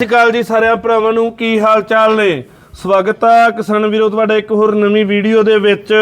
ਸਤਿ ਸ਼੍ਰੀ ਅਕਾਲ ਜੀ ਸਾਰਿਆਂ ਭਰਾਵਾਂ ਨੂੰ, ਕੀ ਹਾਲ ਚਾਲ ਨੇ? ਸਵਾਗਤ ਹੈ ਕਿਸਾਨ ਵੀਰੋ, ਤੁਹਾਡਾ ਇੱਕ ਹੋਰ ਨਵੀਂ ਵੀਡੀਓ ਦੇ ਵਿੱਚ।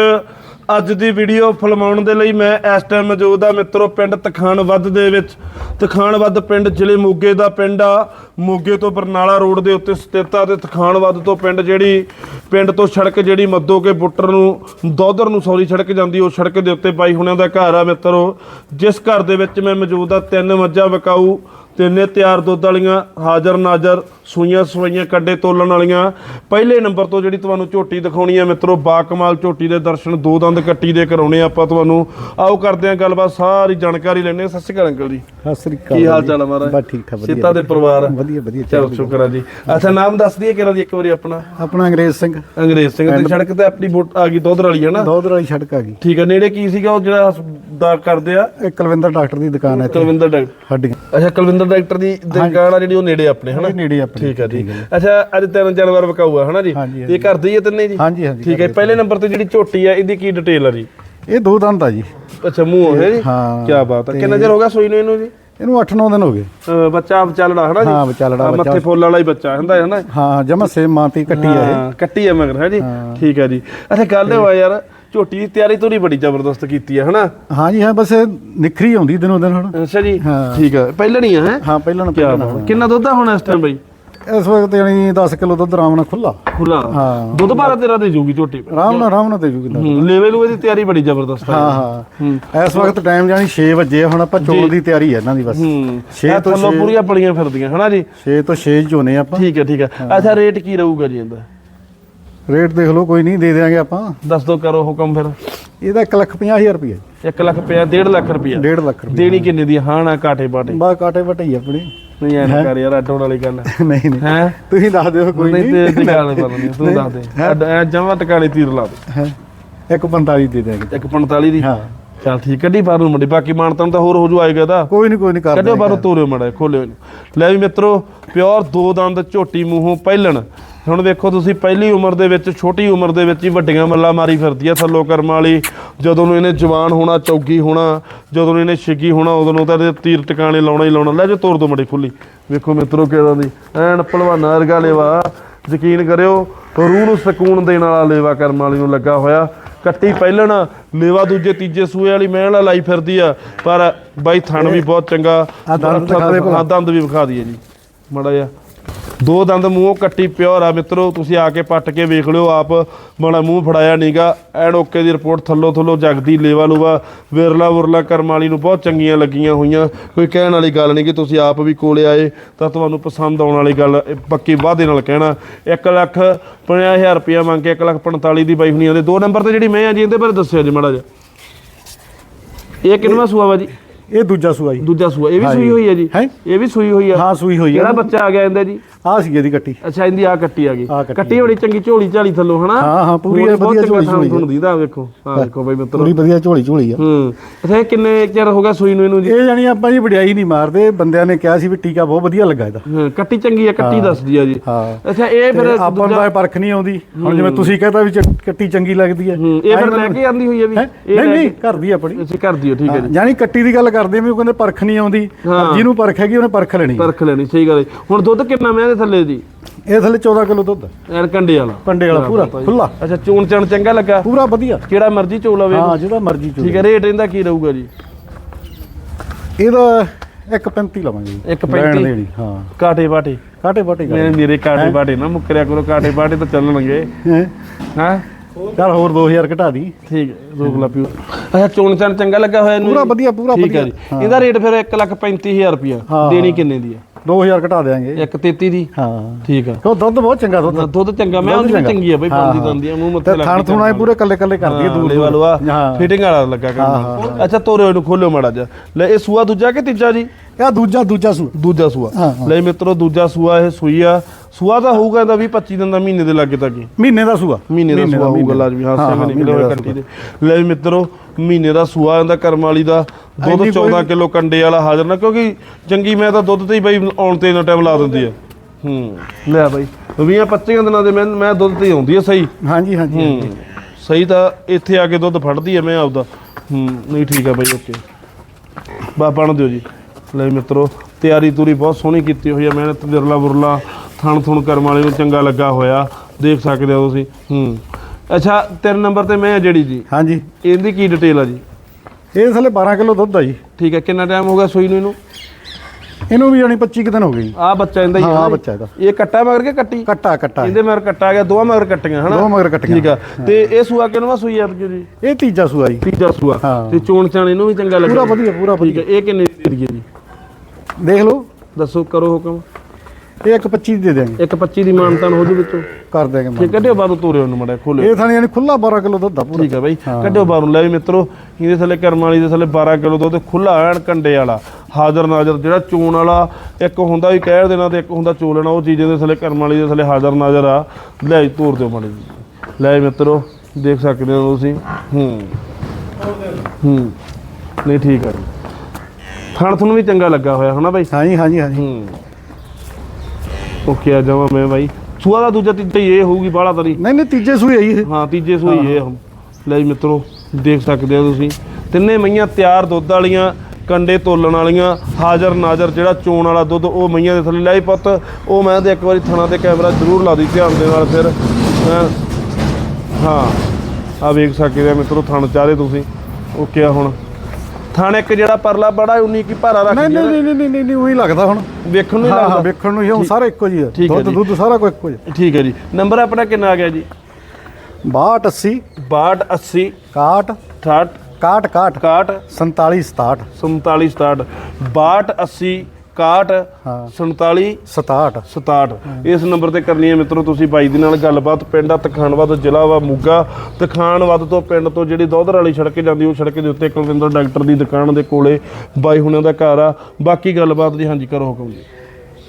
ਅੱਜ ਦੀ ਵੀਡੀਓ ਫਿਲਮਾਉਣ ਦੇ ਲਈ ਮੈਂ ਇਸ ਟਾਈਮ ਮੌਜੂਦ ਆ ਮਿੱਤਰੋ, ਪਿੰਡ ਤਖਾਨ ਵੱਧ ਦੇ ਵਿੱਚ। ਤਖਾਨ ਵੱਧ ਪਿੰਡ ਜ਼ਿਲ੍ਹੇ ਮੋਗੇ ਦਾ ਪਿੰਡ ਆ। ਮੋਗੇ ਤੋਂ ਬਰਨਾਲਾ ਰੋਡ ਦੇ ਉੱਤੇ ਸਥਿਤ ਆ ਤੇ ਤਖਾਨ ਵੱਧ ਤੋਂ ਪਿੰਡ ਜਿਹੜੀ, ਪਿੰਡ ਤੋਂ ਸੜਕ ਜਿਹੜੀ ਮੱਦੋ ਕੇ ਬੁੱਟਰ ਨੂੰ ਦੋਦਰ ਨੂੰ ਸੌਰੀ ਸੜਕ ਜਾਂਦੀ, ਉਹ ਸੜਕ ਦੇ ਉੱਤੇ ਬਾਈ ਹੁਣਿਆਂ ਦਾ ਘਰ ਆ ਮਿੱਤਰੋ। ਜਿਸ ਘਰ ਦੇ ਵਿੱਚ ਮੈਂ ਮੌਜੂਦ ਆ, ਤਿੰਨ ਮੱਝਾਂ ਵਿਕਾਊ ਤਿੰਨੇ ਤਿਆਰ ਦੁੱਧ ਵਾਲੀਆਂ ਹਾਜ਼ਰ ਨਾਜ਼ਰ ਸੂਈਆਂ ਸਵਾਈਆਂ ਕੱਡੇ ਤੋਲਣ ਵਾਲੀਆਂ। ਪਹਿਲੇ ਨੰਬਰ ਤੋਂ ਜਿਹੜੀ ਤੁਹਾਨੂੰ ਝੋਟੀ ਦਿਖਾਉਣੀ ਹੈ ਮਿੱਤਰੋ ਬਾਕਮਾਲ ਝੋਟੀ ਦੇ ਦਰਸ਼ਨ ਦੋ ਦੰਦ ਕੱਟੀ ਦੇ ਕਰਾਉਣੇ ਆਪਾਂ ਤੁਹਾਨੂੰ। ਆਓ ਕਰਦੇ ਹਾਂ ਗੱਲਬਾਤ ਸਾਰੀ ਜਾਣਕਾਰੀ ਲੈਣੇ। ਸਤਿ ਸ਼੍ਰੀ ਅਕਾਲ ਅੰਕਲ ਜੀ। ਸਤਿ ਸ੍ਰੀ ਅਕਾਲ ਕੀ ਹਾਲ ਜੀ। ਚਾਲ ਹੈ ਮਹਾਰਾਜ? ਬਸ ਠੀਕ ਠਾਕ ਵਧੀਆ। ਸੀਤਾ ਦੇ ਪਰਿਵਾਰ? ਵਧੀਆ ਵਧੀਆ ਚਲੋ ਸ਼ੁਕਰ ਹੈ ਜੀ। ਅੱਛਾ ਨਾਮ ਦੱਸ ਦਈਏ ਕਿਹੜਾ ਦੀ ਇੱਕ ਵਾਰੀ ਆਪਣਾ? ਆਪਣਾ ਅੰਗਰੇਜ਼ ਸਿੰਘ। ਅੰਗਰੇਜ਼ ਸਿੰਘ ਦੀ ਸੜਕ ਤੇ ਆਪਣੀ ਵੋਟ ਆ ਗਈ ਦੁੱਧ ਵਾਲੀ ਹੈ ਨਾ ਦੌਦਰ ਵਾਲੀ ਸੜਕ ਆ ਗਈ। ਠੀਕ ਹੈ ਨੇੜੇ ਕੀ ਸੀਗਾ ਉਹ ਜਿਹੜਾ ਦਾ ਕਰਦੇ ਆ? ਇਹ ਕੁਲਵਿੰਦਰ ਡਾਕਟਰ ਦੀ ਦੁਕਾਨ ਹੈ ਕੁਲਵਿੰਦਰ ਡਾਕਟਰ। ਹੱਡੀਆਂ। ਅੱਛਾ ਕੁਲਵਿੰਦਰ ਡਾਕਟਰ ਦੀ ਦੁਕਾਨ ਆ ਜਿਹੜੀ ਉਹ ਨੇੜੇ ਆਪਣੇ ਹਨਾ? ਨੇੜੇ ਆਪਣੇ। ਠੀਕ ਹੈ ਠੀਕ ਅੱਛਾ ਅੱਜ ਤਿੰਨ ਜਾਨਵਰ ਵਿਕਾਊ ਆ ਹਨਾ ਜੀ? ਤੇ ਇਹ ਘਰ ਦੀ ਹੈ ਤਿੰਨੇ ਜੀ? ਹਾਂਜੀ ਹਾਂਜੀ ਠੀਕ ਹੈ ਪਹਿਲੇ ਨੰਬਰ ਤੇ ਜਿਹੜੀ ਝੋਟੀ ਆ ਇਹਦੀ ਕੀ ਡਿਟੇਲ ਆ ਜੀ? ਇਹ ਦੋ ਦੰਦ ਆ ਜੀ। ਅੱਛਾ ਮੂੰਹ ਹੈ ਜੀ? ਹਾਂ। ਕੀ ਬਾਤ ਹੈ ਕਿੰਨਾ ਚਿਰ ਹੋ ਗਿਆ ਸੋਈ ਨੂੰ ਇਹਨੂੰ ਜੀ? ਇਹਨੂੰ 8-9 ਦਿਨ ਹੋ ਗਏ। ਬੱਚਾ ਚੱਲੜਾ ਹਨਾ ਜੀ? ਹਾਂ ਵਿਚਾਲੜਾ ਆਹ ਮੱਥੇ ਫੁੱਲ ਵਾਲਾ ਹੀ ਬੱਚਾ ਹੁੰਦਾ ਹੈ ਨਾ ਹਾਂ? ਜਮਾ ਸੇਮ ਮਾਂਤੀ ਕੱਟੀ ਆ ਇਹ। ਹਾਂ ਕੱਟੀ ਹੈ ਮਗਰ ਹੈ ਜੀ? ਠੀਕ ਹੈ ਜੀ। ਅੱਛਾ ਗੱਲ ਹੋਇਆ ਯਾਰ ਝੋਟੀ ਦੀ ਤਿਆਰੀ ਤੋਰੀ ਬੜੀ ਜ਼ਬਰਦਸਤ ਕੀਤੀ ਹੈ ਹਨਾ? ਹਾਂ ਜੀ ਹਾਂ ਬਸ ਨਿਖਰੀ ਆਉਂਦੀ ਦਿਨੋਂ ਦਿਨ ਹੁਣ ਅੱਛਾ ਜੀ। ਹਾਂ। ਠੀਕ ਹੈ ਪਹਿਲਾਂ ਨਹੀਂ ਹੈ? ਹਾਂ ਪਹਿਲਾਂ ਪਹਿਲਾਂ ਕਿੰਨਾ ਦੁੱਧ ਆ ਹੁਣ ਇਸ ਟਾਈਮ ਬਈ? ਇਸ ਵਕਤ ਯਾਨੀ 10 ਕਿਲੋ ਦੁੱਧ ਆਰਾਮ ਨਾਲ ਖੁੱਲਾ ਖੁੱਲਾ ਹਾਂ। ਦੁੱਧ ਬਾਰਾ ਤੇਰਾ ਦੇ ਜੂਗੀ ਝੋਟੀ ਆਰਾਮ ਨਾਲ ਆਰਾਮ ਨਾਲ ਦੇ ਜੂਗੀ ਦੁੱਧ। ਹੂੰ ਲੈਵਲ ਉਹਦੀ ਤਿਆਰੀ ਬੜੀ ਜ਼ਬਰਦਸਤ ਹੈ ਹਾਂ। ਹਾਂ। ਇਸ ਵਕਤ ਟਾਈਮ ਜਾਨੀ 6 ਵਜੇ ਹੁਣ ਆਪਾਂ ਚੋਲ ਦੀ ਤਿਆਰੀ ਹੈ ਇਹਨਾਂ ਦੀ ਬਸ। ਹੂੰ। ਛੇ ਇਹ ਥੱਲੋਂ ਪੂਰੀਆਂ ਬੜੀਆਂ ਫਿਰਦੀਆਂ ਹਨਾ ਜੀ? 6 ਤੋਂ 6 ਚੋਨੇ ਆਪਾਂ। ਠੀਕ ਹੈ ਠੀਕ ਹੈ। ਅੱਛਾ ਰੇਟ ਕੀ ਰਹੂਗਾ ਜੀ ਇਹਦਾ? ਰੇਟ ਦੇਖ ਲਓ ਕੋਈ ਨਹੀਂ ਦੇ ਦੇਾਂਗੇ ਆਪਾਂ। ਦੱਸ ਦੋ ਕਰੋ ਹੁਕਮ ਫਿਰ। ਇਹਦਾ 1 ਲੱਖ 50000 ਰੁਪਏ 1 ਲੱਖ ਰੁਪਇਆ 1.5 ਲੱਖ ਰੁਪਇਆ 1.5 ਲੱਖ ਰੁਪਏ ਦੇਣੀ ਕਿੰਨੇ ਦੀ ਹਾਂ ਨਾ ਕਾਟੇ ਬਾਟੇ। ਬਾ ਕਾਟੇ ਵਟਈ ਆਪਣੀ। ਨਹੀਂ ਐਂ ਨਾ ਕਰ ਯਾਰ ਅੱਡੋਂ ਵਾਲੀ ਗੱਲ ਨਹੀਂ ਨਹੀਂ। ਹੈ? ਤੁਸੀਂ ਦੱਸ ਦਿਓ ਕੋਈ ਨਹੀਂ ਨਹੀਂ। ਤੇ ਟਿਕਾਣੇ ਪਾ ਲੈਂਦੇ ਤੂੰ ਦੱਸ ਦੇ। ਐ ਜਮਾ ਟਿਕਾਣੇ ਤੀਰ ਲਾ ਦੇ। ਹੈਂ। ਇੱਕ 45 ਦੇ ਦੇਾਂਗੇ 145 ਦੀ? ਹਾਂ। ਚੱਲ ਠੀਕ ਕੱਢੀ ਬਾਹਰ ਨੂੰ ਮੁੰਡੀ। ਬਾਕੀ ਮਾਨਤਾਂ ਤਾਂ ਹੋਰ ਹੋ ਜੂ ਆਏਗਾ ਦਾ ਕੋਈ ਨਹੀਂ ਕੋਈ ਨਹੀਂ ਕਰ ਕੱਢਿਓ ਬਾਹਰੋਂ ਤੋਰਿਓ ਮੜਾ ਖੋਲਿਓ ਲੈ ਵੀ ਮਿੱਤਰੋ ਪਿਓਰ ਦੋ ਦੰਦ ਝੋਟੀ ਮੂੰਹੋਂ ਪਹਿਲਣ। ਹੁਣ ਵੇਖੋ ਤੁਸੀਂ ਪਹਿਲੀ ਉਮਰ ਦੇ ਵਿੱਚ ਛੋਟੀ ਉਮਰ ਦੇ ਵਿੱਚ ਹੀ ਵੱਡੀਆਂ ਮੱਲਾ ਮਾਰੀ ਫਿਰਦੀ ਆ ਥੱਲੋ ਕਰਮ ਵਾਲੀ। ਜਦੋਂ ਨੂੰ ਇਹਨੇ ਜਵਾਨ ਹੋਣਾ ਚੌਗੀ ਹੋਣਾ ਜਦੋਂ ਨੂੰ ਇਹਨੇ ਛਿੱਗੀ ਹੋਣਾ ਉਦੋਂ ਨੂੰ ਤਾਂ ਇਹਦੇ ਤੀਰ ਟਿਕਾਣੇ ਲਾਉਣਾ ਹੀ ਲਾਉਣਾ। ਲੈ ਜੋ ਤੋਰ ਦੋ ਮੜੀ ਖੁੱਲੀ। ਵੇਖੋ ਮਿੱਤਰੋ ਕਿਹੜਾ ਦੀ। ਐਨ ਭਲਵਾਨਾ ਵਰਗਾ ਲੇਵਾ। ਯਕੀਨ ਕਰਿਓ ਰੂਹ ਨੂੰ ਸਕੂਨ ਦੇਣ ਵਾਲਾ ਲੇਵਾ ਕਰਮ ਵਾਲੀ ਨੂੰ ਲੱਗਾ ਹੋਇਆ। ਕੱਟੀ ਪਹਿਲਣ ਲੇਵਾ ਦੂਜੇ ਤੀਜੇ ਸੂਏ ਵਾਲੀ ਮਹਿਣ ਵਾਲਾ ਲਾਈ ਫਿਰਦੀ ਆ। ਪਰ ਬਾਈ ਥਣ ਵੀ ਬਹੁਤ ਚੰਗਾ। ਦੰਦ ਵੀ ਵਿਖਾ ਦਈਏ ਜੀ। ਮੜਾ ਜਿਹਾ। ਦੋ ਦੰਦ ਮੂੰਹੋਂ ਕੱਟੀ ਪਿਓਰ ਆ ਮਿੱਤਰੋ, ਤੁਸੀਂ ਆ ਕੇ ਪੱਟ ਕੇ ਵੇਖ ਲਿਓ, ਆਪ ਮਾੜਾ ਮੂੰਹ ਫੜਾਇਆ ਨੀਗਾ। ਐਨ ਓਕੇ ਦੀ ਰਿਪੋਰਟ ਥੱਲੋ ਥੱਲੋ ਜਗਦੀ ਲੇਵਾ ਲੂਵਾ, ਵਿਰਲਾ ਵੁਰਲਾ ਕਰਮ ਵਾਲੀ ਨੂੰ ਬਹੁਤ ਚੰਗੀਆਂ ਲੱਗੀਆਂ ਹੋਈਆਂ। ਕੋਈ ਕਹਿਣ ਵਾਲੀ ਗੱਲ ਨਹੀਂ ਕਿ ਤੁਸੀਂ ਆਪ ਵੀ ਕੋਲੇ ਆਏ, ਤਾਂ ਤੁਹਾਨੂੰ ਪਸੰਦ ਆਉਣ ਵਾਲੀ ਗੱਲ ਪੱਕੀ ਵਾਅਦੇ ਨਾਲ ਕਹਿਣਾ। 1 ਲੱਖ 50000 ਰੁਪਇਆ ਮੰਗ ਕੇ 1 ਲੱਖ 45 ਦੀ ਬਾਈ ਹੁਣੀਆਂ ਦੇ ਦੋ ਨੰਬਰ ਤੇ ਜਿਹੜੀ ਮੈਂ ਆ ਜੀ, ਇਹਦੇ ਬਾਰੇ ਦੱਸਿਆ ਜੀ ਮਾੜਾ ਜਿਹਾ। ਇਹ ਕਿੰਨਵਾਂ ਸੂਆ ਵਾ ਜੀ? ਇਹ ਦੂਜਾ ਸੂਆ ਜੀ। ਦੂਜਾ ਸੂਆ ਇਹ ਵੀ ਸੂਈ ਹੋਈ ਹੈ ਜੀ? ਹੈਂ? ਇਹ ਵੀ ਸੂਈ ਹੋਈ ਆ ਹਾਂ ਸੂਈ ਹੋਈ ਕਿਹੜਾ ਆ ਬੱਚਾ ਆ ਗਿਆ ਇਹਦਾ ਜੀ? ਆ ਸੀ ਇਹਦੀ ਕੱਟੀ। ਅੱਛਾ ਇਹਦੀ ਆ ਕੱਟੀ ਆ ਗਈ। ਆਹ ਕੱਟੀ ਕੱਟੀ ਬੜੀ ਚੰਗੀ ਝੋਲੀ ਝਾਲੀ ਥੱਲੋਂ ਹਨਾ? ਹਾਂ, ਹਾਂ, ਪੂਰੀ ਬਹੁਤ ਵਧੀਆ ਚੰਗਾ ਝੋਲੀ ਥਾਂ ਝੋਲੀ ਆ। ਤੁਹਾਨੂੰ ਦੀਦਾ ਵੇਖੋ। ਆ ਵੇਖੋ ਬਈ ਮਿੱਤਰੋ। ਪੂਰੀ ਵਧੀਆ ਝੋਲੀ ਝੋਲੀ ਆ। ਹੂੰ। ਅੱਛਾ ਇਹ ਕਿੰਨੇ ਚਿਰ ਹੋ ਗਿਆ ਸੂਈ ਨੂੰ ਇਹਨੂੰ ਜੀ? ਇਹ ਜਾਨੀ ਆਪਾਂ ਜੀ ਵਡਿਆਈ ਨਹੀਂ ਮਾਰਦੇ ਬੰਦਿਆਂ ਨੇ ਕਿਹਾ ਸੀ ਵੀ ਟੀਕਾ ਬਹੁਤ ਵਧੀਆ ਲੱਗਾ ਇਹਦਾ। ਹਾਂ ਕੱਟੀ ਚੰਗੀ ਆ ਕੱਟੀ ਦੱਸਦੀ ਆ ਜੀ। ਹਾਂ। ਅੱਛਾ ਇਹ ਫਿਰ ਤੇ ਆਪਾਂ ਨੂੰ ਤਾਂ ਇਹ ਪਰਖ ਨਹੀਂ ਆਉਂਦੀ। ਹੁਣ ਜਿਵੇਂ ਤੁਸੀਂ ਕਹਤਾ ਵੀ ਚ- ਕੱਟੀ ਚੰਗੀ ਲੱਗਦੀ ਹੈ। ਹੂੰ, ਇਹ ਫਿਰ ਲੈ ਕੇ ਆਂਦੀ ਹੋਈ ਆ ਵੀ। ਹੈਂ? ਨਹੀਂ ਨਹੀਂ ਕੇ- ਘਰ ਦੀ ਆਪਣੀ। ਅੱਛਾ ਕਰਦੀ ਹੋ ਠੀਕ ਹੈ ਜੀ। ਜਾਨੀ ਕੱਟੀ ਦੀ ਗੱਲ ਕਰਦੇ ਵੀ ਉਹ ਕਹਿੰਦੇ ਪਰਖ ਨਹੀਂ ਆਉਂਦੀ। ਹਾਂ। ਜਿਹਨੂੰ ਪਰਖ ਹੈਗੀ ਉਹਨੇ ਪਰਖ ਲੈਣੀ ਪਰਖ ਲੈਣੀ ਸਹੀ ਗੱਲ ਹੈ ਹੁਣ ਦੁੱਧ ਕਿੰਨਾ ਮੈਂ ਇਹਦੇ ਥੱਲੇ ਜੀ? ਇਹ ਥੱਲੇ 14 ਕਿਲੋ ਦੁੱਧ। ਹੈ। ਐਨ ਕੰਡੇ ਵਾਲਾ। ਪੰਡੇ ਵਾਲਾ ਪੂਰਾ ਖੁੱਲਾ ਅੱਛਾ ਚੂਣ ਚਣ ਚੰਗਾ ਲੱਗਾ? ਪੂਰਾ ਵਧੀਆ। ਕਿਹੜਾ ਮਰਜ਼ੀ ਚੋ ਲਵੇ। ਹਾਂ ਜਿਹਦਾ ਮਰਜ਼ੀ ਚੋ ਠੀਕ ਹੈ ਰੇਟ ਇਹਦਾ ਕੀ ਰਹੂਗਾ ਜੀ? ਇਹਦਾ 1.35 ਲਵਾਂਗੇ ਜੀ। ਇੱਕ? ਲੈਣ ਦੇਣੀ ਹਾਂ। ਕਾਟੇ ਬਾਟੇ? ਕਾਟੇ ਬਾਟੇ ਮੇਰੇ ਮੇਰੇ ਕਾਟੇ ਬਾਟੇ ਨਾ ਮੁੱਕਰਿਆ ਕਰੋ ਕਾਟੇ ਬਾਟੇ ਤਾਂ ਚੱਲਣਗੇ। ਕਰ ਹਾਂ? ਚੱਲ ਹੋਰ 2000 ਘਟਾ ਦੀ ਠੀਕ ਹੈ ਰੋਕ ਲਾ ਪਿਓ। ਅੱਛਾ ਚੋਣ ਚਣ ਚੰਗਾ ਲੱਗਾ ਹੋਇਆ ਇਹਨੂੰ? ਪੂਰਾ? ਵਧੀਆ ਪੂਰਾ ਠੀਕ ਹੈ ਵਧੀਆ ਜੀ। ਇਹਦਾ ਰੇਟ ਫਿਰ 135000 ਰੁਪਿਆ ਹਾਂ। ਦੇਣੀ ਕਿੰਨੇ ਦੀ ਹੈ 2000 ਘਟਾ ਦੇਾਂਗੇ 133 ਦੀ? ਹਾਂ। ਠੀਕ ਆ। ਉਹ ਦੁੱਧ ਬਹੁਤ ਚੰਗਾ ਦੁੱਧ। ਦੁੱਧ ਚੰਗਾ। ਮੈਂ ਉਹਦੀ ਵੀ ਚੰਗੀ। ਆ ਬਈ ਬੰਦੀ ਦੰਦੀ ਆ ਮੂੰਹ ਮੱਥੇ ਤੇ ਥਣ ਥੁਣਾ ਪੂਰੇ ਕੱਲੇ ਕੱਲੇ ਕਰਦੀ ਹੈ ਦੂਰ ਲਵਾ। ਹਾਂ। ਫਿਟਿੰਗ ਵਾਲਾ ਲੱਗਾ ਕੰਮ ਅੱਛਾ ਤੋਰੇ ਇਹਨੂੰ ਖੋਲਿਓ ਮਾੜਾ ਜਿਹਾ। ਲੈ ਇਹ ਸੂਆ ਦੂਜਾ ਕਿ ਤੀਜਾ ਜੀ? ਇਹ ਦੂਜਾ ਦੂਜਾ ਸੂ ਦੂਜਾ ਸੂਆ। ਹਾਂ, ਹਾਂ। ਲੈ ਮਿੱਤਰੋ ਦੂਜਾ ਸੂਆ ਇਹ ਸੂਈ ਆ। ਸੂਆ ਤਾਂ ਹੋਊਗਾ ਇਹਦਾ 20 25 ਦਿਨ ਦਾ ਮਹੀਨੇ ਦੇ ਲੱਗੇ ਤੱਕ ਮਹੀਨੇ ਦਾ ਸੂਆ। ਮਹੀਨੇ ਦਾ ਸੂਆ ਹੋਊਗਾ ਲਾਜ਼ਮੀ। ਹਾਂ ਸਿੰਘ ਨਿਕਲੇ ਹੋਏ ਕੱਟੀ ਦੇ ਲੈ ਵੀ ਮਿੱਤਰੋ ਮਹੀਨੇ ਦਾ ਸੂਆ ਇਹਦਾ ਕਰਮ ਵਾਲੀ ਦਾ। ਦੁੱਧ ਇੰਨੀ 14 ਕਿਲੋ ਕੰਡੇ ਵਾਲਾ ਹਾਜ਼ਰ ਨਾ ਕਿਉਂਕਿ ਚੰਗੀ ਮੈਂ ਤਾਂ ਦੁੱਧ ਤੇ ਹੀ ਬਈ ਆਉਣ ਤੇ ਨਾ ਟਾਈਮ ਲਾ ਦਿੰਦੀ ਆ। ਹੂੰ। ਲੈ ਬਈ। 20 25 ਦਿਨਾਂ ਦੇ ਮੈਂ ਮੈਂ ਦੁੱਧ ਤੇ ਹੀ ਆਉਂਦੀ ਆ ਸਹੀ। ਹਾਂਜੀ ਹਾਂਜੀ ਹੂੰ। ਸਹੀ ਤਾਂ ਇੱਥੇ ਆ ਕੇ ਦੁੱਧ ਫੜਦੀ ਆ ਮੈਂ ਆਪਦਾ। ਹੂੰ ਨਹੀਂ ਠੀਕ ਆ ਬਈ ਓਕੇ। ਬਾਪਾ ਨੂੰ ਦਿਓ ਜੀ। ਲੈ ਮਿੱਤਰੋ ਤਿਆਰੀ ਤੂਰੀ ਬਹੁਤ ਸੋਹਣੀ ਕੀਤੀ ਹੋਈ ਆ ਮਿਹਨਤ ਵਿਰਲਾ ਬੁਰਲਾ ਥਣ ਥੁਣ ਕਰਮ ਵਾਲੇ ਨੂੰ ਚੰਗਾ ਲੱਗਾ ਹੋਇਆ ਦੇਖ ਸਕਦੇ ਹੋ ਤੁਸੀਂ ਹੂੰ। ਅੱਛਾ ਤਿੰਨ ਨੰਬਰ ਤੇ ਮੈਂ ਜਿਹੜੀ ਜੀ। ਹਾਂਜੀ। ਇਹਦੀ ਕੀ ਡਿਟੇਲ ਆ ਜੀ? ਇਹ ਥਲੇ 12 ਕਿਲੋ ਦੁੱਧ ਆ ਜੀ। ਠੀਕ ਹੈ ਕਿੰਨਾ ਟਾਈਮ ਹੋ ਗਿਆ ਸੂਈ ਨੂੰ ਇਹਨੂੰ? ਇਹਨੂੰ ਵੀ ਜਾਣੀ 25 ਕੁ ਦਿਨ ਹੋ ਗਏ ਜੀ। ਆ ਬੱਚਾ ਇਹਦਾ ਹੀ ਹਾਂ ਆਹ? ਬੱਚਾ ਇਹਦਾ। ਇਹ ਕੱਟਾ ਮਗਰ ਕੇ ਕੱਟੀ? ਕੱਟਾ ਕੱਟਾ। ਇਹਦੇ ਮਗਰ ਕੱਟਾ ਗਿਆ ਦੋਵਾਂ ਮਗਰ ਕੱਟੀਆਂ ਹਨਾ? ਦੋ ਮਗਰ ਕੱਟੀਆਂ। ਠੀਕ ਆ। ਤੇ ਇਹ ਸੂਆ ਕਿੰਨਵਾ ਸੂਈ ਆ ਜੀ? ਇਹ ਤੀਜਾ ਸੂਆ ਜੀ। ਤੀਜਾ ਸੂਆ। ਹਾਂ। ਤੇ ਚੋਣ ਚਾਣ ਇਹਨੂੰ ਵੀ ਚੰਗਾ ਲੱਗਾ ਪੂਰਾ ਵਧੀਆ ਪੂਰਾ ਠੀਕ ਹੈ ਇਹ ਕਿੰਨੇ ਦੀ ਦਈਏ ਜੀ? ਦੇਖ ਲਓ। ਦੱਸੋ ਕਰੋ ਹੁਕਮ। ਇਹ ਇੱਕ 25 ਦੇ ਦਿਆਂਗੇ। ਇੱਕ 25 ਦੀ ਮਾਨਤਾਨ ਹੋ ਜੂ ਵਿੱਚੋਂ। ਕਰ ਦਿਆਂਗੇ ਠੀਕ। ਕੱਢਿਓ ਬਾਹਰੋਂ ਤੋਰਿਓ ਉਹਨੂੰ ਮੜਾ ਖੋਲਿਓ ਇਹ ਥਾਣੀ ਜਾਨੀ ਖੁੱਲਾ 12 ਕਿਲੋ ਦੁੱਧ ਆ ਪੂਰਾ। ਠੀਕ ਹੈ ਬਾਈ ਕੱਢਿਓ ਬਾਹਰੋਂ। ਲੈ ਵੀ ਮਿੱਤਰੋ ਇਹਦੇ ਥੱਲੇ ਕਰਮ ਵਾਲੀ ਦੇ ਥੱਲੇ 12 ਕਿਲੋ ਦੁੱਧ ਖੁੱਲਾ ਐਨ ਕੰਡੇ ਵਾਲਾ। ਹਾਜ਼ਰ ਨਾਜ਼ਰ ਜਿਹੜਾ ਚੋਣ ਵਾਲਾ ਇੱਕ ਹੁੰਦਾ ਵੀ ਕਹਿ ਦੇਣਾ ਤੇ ਇੱਕ ਹੁੰਦਾ ਚੋਲਣਾ ਉਹ ਚੀਜ਼ ਦੇ ਥੱਲੇ ਕਰਮ ਵਾਲੀ ਦੇ ਥੱਲੇ ਹਾਜ਼ਰ ਨਾਜ਼ਰ ਆ। ਲੈ ਤੋਰ ਦਿਓ ਮਾੜੀ ਜੀ ਲੈ ਮਿੱਤਰੋ ਦੇਖ ਸਕਦੇ ਹੋ ਤੁਸੀਂ। ਹੂੰ। ਹੂੰ। ਨਹੀਂ ਠੀਕ ਹੈ ਥਣ ਤੁਹਾਨੂੰ ਵੀ ਚੰਗਾ ਲੱਗਾ ਹੋਇਆ ਹੋਣਾ ਬਾਈ? ਹਾਂਜੀ ਹਾਂਜੀ ਹਾਂਜੀ। ਹੂੰ। ਓਕੇ ਆ ਜਾਵਾਂ ਮੈਂ ਬਾਈ। ਸੂਆ ਦਾ ਦੂਜਾ ਤੀਜਾ ਹੀ ਇਹ ਹੋਊਗੀ ਬਾਹਲਾ ਤਰੀ। ਨਹੀਂ ਨਹੀਂ ਤੀਜੇ ਸੂਏ ਆਈ ਇਹ। ਹਾਂ ਤੀਜੇ ਸੂਈ ਇਹ ਹੁਣ ਲੈ ਜੀ ਮਿੱਤਰੋ ਦੇਖ ਸਕਦੇ ਹੋ ਤੁਸੀਂ। ਤਿੰਨੇ ਮਈਆਂ ਤਿਆਰ ਦੁੱਧ ਵਾਲੀਆਂ ਕੰਡੇ ਤੋਲਣ ਵਾਲੀਆਂ ਹਾਜ਼ਰ ਨਾਜ਼ਰ ਜਿਹੜਾ ਚੋਣ ਵਾਲਾ ਦੁੱਧ ਉਹ ਮਈਆਂ ਦੇ ਥੱਲੇ ਲੈ ਪੁੱਤ। ਉਹ ਮੈਂ ਤੇ ਇੱਕ ਵਾਰੀ ਥਣਾ ਤੇ ਕੈਮਰਾ ਜ਼ਰੂਰ ਲਾ ਦੀ ਧਿਆਨ ਦੇ ਨਾਲ ਫਿਰ। ਹੈਂ। ਹਾਂ ਆ ਵੇਖ ਸਕਦੇ ਆ ਮਿੱਤਰੋ ਥਣ ਚਾਰੇ ਤੁਸੀਂ। ਓਕੇ ਆ ਹੁਣ? ਥਣ ਇੱਕ ਜਿਹੜਾ ਪਰਲਾ ਬੜਾ 19 ਕੀ ਭਾਰਾ ਰੱਖ ਨਹੀਂ ਨਹੀਂ ਨਹੀਂ ਨਹੀਂ ਨਹੀਂ ਉਹੀ ਲੱਗਦਾ ਹੁਣ। ਵੇਖਣ ਨੂੰ ਹੀ ਲੱਗਦਾ। ਵੇਖਣ ਨੂੰ ਹੀ ਹੁਣ ਸਾਰਾ ਇੱਕੋ ਜੀ ਹੈ ਦੁੱਧ। ਦੁੱਧ ਸਾਰਾ ਕੁਝ ਇੱਕੋ ਜੀ ਠੀਕ ਹੈ ਜੀ। ਨੰਬਰ ਆਪਣਾ ਕਿੰਨਾ ਆ ਗਿਆ ਜੀ? 62 80 62 80 61 68 61 61 61 47 67 47 67 62 80 61 ਹਾਂ। 47 67 67 ਇਸ ਨੰਬਰ ਤੇ ਕਰਨੀ ਹੈ ਮਿੱਤਰੋ ਤੁਸੀਂ ਬਾਈ ਦੇ ਨਾਲ ਗੱਲਬਾਤ। ਪਿੰਡ ਆ ਤਖਾਨਵਾਦ ਜ਼ਿਲ੍ਹਾ ਵਾ ਮੁੱਗਾ। ਤਖਾਨਵਾਦ ਤੋਂ ਪਿੰਡ ਤੋਂ ਜਿਹੜੀ ਦੋਧਰ ਵਾਲੀ ਸੜਕ ਜਾਂਦੀ ਉਹ ਸੜਕ ਦੇ ਉੱਤੇ ਕੁਲਵਿੰਦਰ ਡਾਕਟਰ ਦੀ ਦੁਕਾਨ ਦੇ ਕੋਲੇ ਬਾਈ ਹੁਣਾਂ ਦਾ ਘਰ ਆ। ਬਾਕੀ ਗੱਲਬਾਤ ਦੀ ਹਾਂਜੀ ਕਰੋ ਹੁਕਮ ਜੀ।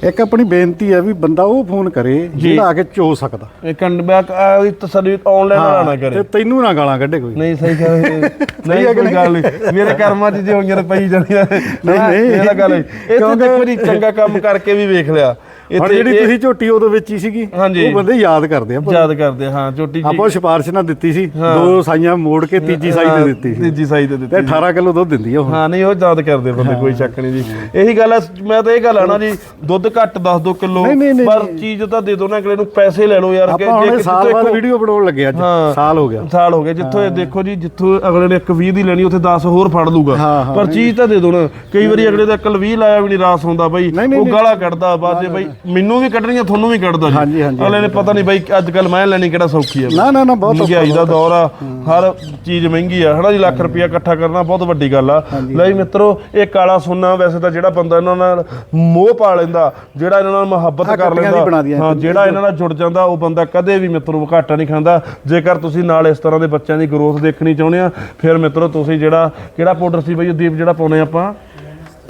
ਇੱਕ ਆਪਣੀ ਬੇਨਤੀ ਹੈ ਵੀ ਬੰਦਾ ਉਹ ਫੋਨ ਕਰੇ ਜਿਹੜਾ ਆ ਕੇ ਚੋ ਸਕਦਾ। ਇਹ ਕੰਡ ਬੈਕ ਦੀ ਤਸੱਲੀ ਆਨਲਾਈਨ ਵਾਲਾ ਨਾ ਕਰੇ। ਤੇ ਤੈਨੂੰ ਨਾ ਗਾਲਾਂ ਕੱਢੇ ਕੋਈ। ਨਹੀਂ ਸਹੀ ਗੱਲ। ਨਹੀਂ ਕੋਈ ਗੱਲ ਨਹੀਂ? ਮੇਰੇ ਕਰਮਾਂ 'ਚ ਜੇ ਹੋਈਆਂ ਪਈ ਜਾਣੀਆਂ ਨਹੀਂ ਨਹੀਂ। ਇਹ ਤਾਂ ਗੱਲ ਹੈ। ਇਹ ਤੇ ਜੀ ਚੰਗਾ ਕੰਮ ਕਰਕੇ ਵੀ ਵੇਖ ਲਿਆ। ਹੁਣ ਜਿਹੜੀ ਤੁਸੀਂ ਝੋਟੀ ਉਦੋਂ ਵਿੱਚ ਹੀ ਸੀਗੀ। ਉਹ ਬੰਦੇ ਯਾਦ ਕਰਦੇ ਆ ਯਾਦ ਕਰਦੇ ਆ, ਹਾਂ ਜੀ। ਆਪਾਂ ਸਿਫਾਰਿਸ਼ ਨਾ ਦਿੱਤੀ ਸੀ ਦੋ ਸਾਈਆਂ ਮੋੜ ਕੇ ਤੀਜੀ ਸਾਈ ਤੇ ਦਿੱਤੀ ਸੀ। ਤੀਜੀ ਸਾਈ ਤੇ ਦਿੱਤੀ ਤੇ 18 ਕਿਲੋ ਦੁੱਧ ਦਿੰਦੀ ਆ ਉਹ। ਹਾਂ ਨਹੀਂ ਉਹ ਯਾਦ ਕਰਦੇ ਬੰਦੇ ਕੋਈ ਸ਼ੱਕ ਨਹੀਂ ਜੀ। ਇਹੀ ਗੱਲ ਆ ਮੈਂ ਤਾਂ ਇਹ ਗੱਲ ਆ ਨਾ ਜੀ ਦੁੱਧ ਘੱਟ ਦੱਸ ਦੋ ਕਿਲੋ ਪਰ ਚੀਜ਼ ਤਾਂ ਦੇ ਦੋ ਨਾ ਅਗਲੇ ਨੂੰ ਪੈਸੇ ਲੈ ਲਓ ਯਾਰ ਹੁਣ ਇਹ ਸਾਲ ਬਾਅਦ ਵੀਡੀਓ ਬਣਾਉਣ ਲੱਗੇ ਅੱਜ। ਸਾਲ ਹੋ ਗਿਆ। ਸਾਲ ਹੋ ਗਿਆ ਜਿੱਥੋਂ ਇਹ ਦੇਖੋ ਜੀ ਜਿੱਥੋਂ ਅਗਲੇ ਨੇ ਇੱਕ 20 ਦੀ ਲੈਣੀ ਉੱਥੇ 10 ਹੋਰ ਫੜ ਲੂਗਾ। ਪਰ ਚੀਜ਼ ਤਾਂ ਦੇ ਦੋ ਨਾ। ਕਈ ਵਾਰੀ ਅਗਲੇ ਦਾ ਕੱਲ 20 ਲਾਇਆ ਵੀ ਨਹੀਂ ਰਾਸ ਹੁੰਦਾ ਬਾਈ ਉਹ। ਗਾਲਾਂ ਕੱਢਦਾ ਬਾਅਦ ਜੇ ਬਾਈ ਮੈਨੂੰ ਵੀ ਕੱਢਣੀਆਂ ਤੁਹਾਨੂੰ ਵੀ ਕੱਢਦਾ ਹਾਂਜੀ, ਹਾਂਜੀ, ਅਗਲੇ ਨੇ ਪਤਾ ਨਹੀਂ ਬਾਈ ਅੱਜ ਕੱਲ ਮੈਂ ਲੈਣੀ ਕਿਹੜਾ ਸੌਖੀ ਆ। ਨਾ ਨਾ ਨਾ ਬਹੁਤ ਮਹਿੰਗਾਈ ਦਾ ਦੌਰ ਆ ਹਰ ਚੀਜ਼ ਮਹਿੰਗੀ ਆ ਹਨਾ ਜੀ ਲੱਖ ਰੁਪਇਆ ਇਕੱਠਾ ਕਰਨਾ ਬਹੁਤ ਵੱਡੀ ਗੱਲ ਆ। ਲੈ ਜੀ ਮਿੱਤਰੋ ਇਹ ਕਾਲਾ ਸੋਨਾ ਵੈਸੇ ਤਾਂ ਜਿਹੜਾ ਬੰਦਾ ਇਹਨਾਂ ਨਾਲ ਮੋਹ ਪਾ ਲੈਂਦਾ ਜਿਹੜਾ ਇਹਨਾਂ ਨਾਲ ਮੁਹੱਬਤ ਆਹ ਕਰ ਕੱਟੀਆਂ ਦੀ ਬਣਾ ਲੈਂਦਾ ਦੀਆਂ ਹਾਂ ਜਿਹੜਾ ਇਹਨਾਂ ਨਾਲ ਜੁੜ ਜਾਂਦਾ ਉਹ ਬੰਦਾ ਕਦੇ ਵੀ ਮਿੱਤਰੋ ਘਾਟਾ ਨਹੀਂ ਖਾਂਦਾ। ਜੇਕਰ ਤੁਸੀਂ ਨਾਲ ਇਸ ਤਰ੍ਹਾਂ ਦੇ ਬੱਚਿਆਂ ਦੀ ਗਰੋਥ ਦੇਖਣੀ ਚਾਹੁੰਦੇ ਆ ਫਿਰ ਮਿੱਤਰੋ ਤੁਸੀਂ ਜਿਹੜਾ ਕਿਹੜਾ ਪਾਊਡਰ ਸੀ ਬਈ ਦੀਪ ਜਿਹੜਾ ਪਾਉਨੇ ਆਪਾਂ?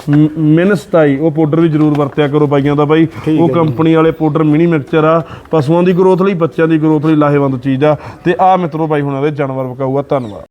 ਮਿਨਸਤਾਈ ਉਹ ਪਾਊਡਰ ਵੀ ਜ਼ਰੂਰ ਵਰਤਿਆ ਕਰੋ ਬਾਈਆਂ ਦਾ ਬਾਈ। ਉਹ ਕੰਪਨੀ ਵਾਲੇ ਪਾਊਡਰ ਮਿਨੀ ਮਿਕਸਚਰ ਆ ਪਸ਼ੂਆਂ ਦੀ ਗਰੋਥ ਲਈ ਬੱਚਿਆਂ ਦੀ ਗਰੋਥ ਲਈ ਲਾਹੇਵੰਦ ਚੀਜ਼ ਆ। ਤੇ ਆ ਮਿੱਤਰੋ ਬਾਈ ਹੁਣਾਂ ਦੇ ਜਾਨਵਰ ਵਿਕਾਊ ਆ ਧੰਨਵਾਦ।